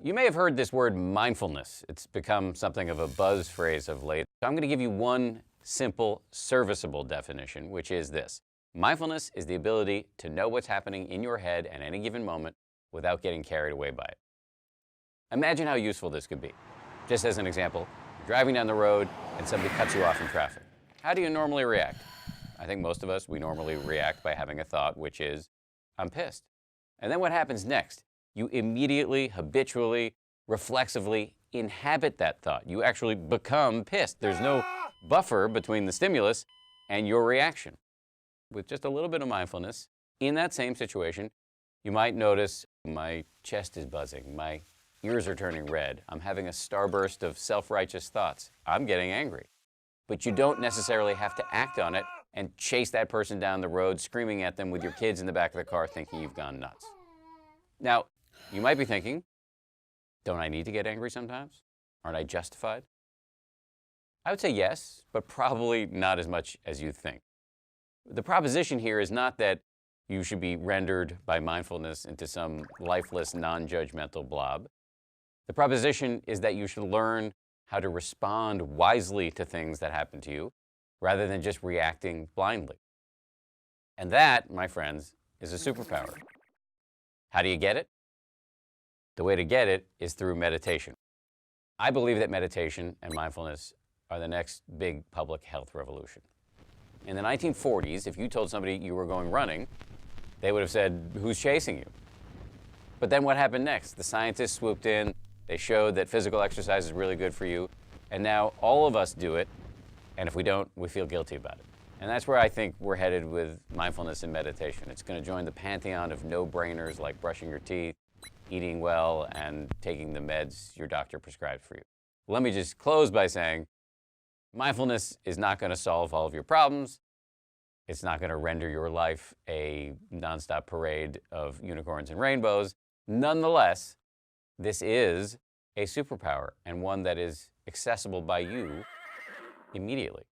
You may have heard this word mindfulness. It's become something of a buzz phrase of late. I'm going to give you one simple, serviceable definition, which is this Mindfulness is the ability to know what's happening in your head at any given moment without getting carried away by it. Imagine how useful this could be. Just as an example, driving down the road and somebody cuts you off in traffic. How do you normally react? I think most of us, we normally react by having a thought, which is, I'm pissed. And then what happens next? You immediately, habitually, reflexively inhabit that thought. You actually become pissed. There's no buffer between the stimulus and your reaction. With just a little bit of mindfulness, in that same situation, you might notice my chest is buzzing, my ears are turning red, I'm having a starburst of self righteous thoughts, I'm getting angry. But you don't necessarily have to act on it and chase that person down the road, screaming at them with your kids in the back of the car, thinking you've gone nuts. Now, you might be thinking, don't I need to get angry sometimes? Aren't I justified? I would say yes, but probably not as much as you think. The proposition here is not that you should be rendered by mindfulness into some lifeless, non judgmental blob. The proposition is that you should learn how to respond wisely to things that happen to you rather than just reacting blindly. And that, my friends, is a superpower. How do you get it? The way to get it is through meditation. I believe that meditation and mindfulness are the next big public health revolution. In the 1940s, if you told somebody you were going running, they would have said, Who's chasing you? But then what happened next? The scientists swooped in, they showed that physical exercise is really good for you, and now all of us do it, and if we don't, we feel guilty about it. And that's where I think we're headed with mindfulness and meditation. It's going to join the pantheon of no brainers like brushing your teeth, eating well, and taking the meds your doctor prescribed for you. Let me just close by saying mindfulness is not going to solve all of your problems. It's not going to render your life a nonstop parade of unicorns and rainbows. Nonetheless, this is a superpower and one that is accessible by you immediately.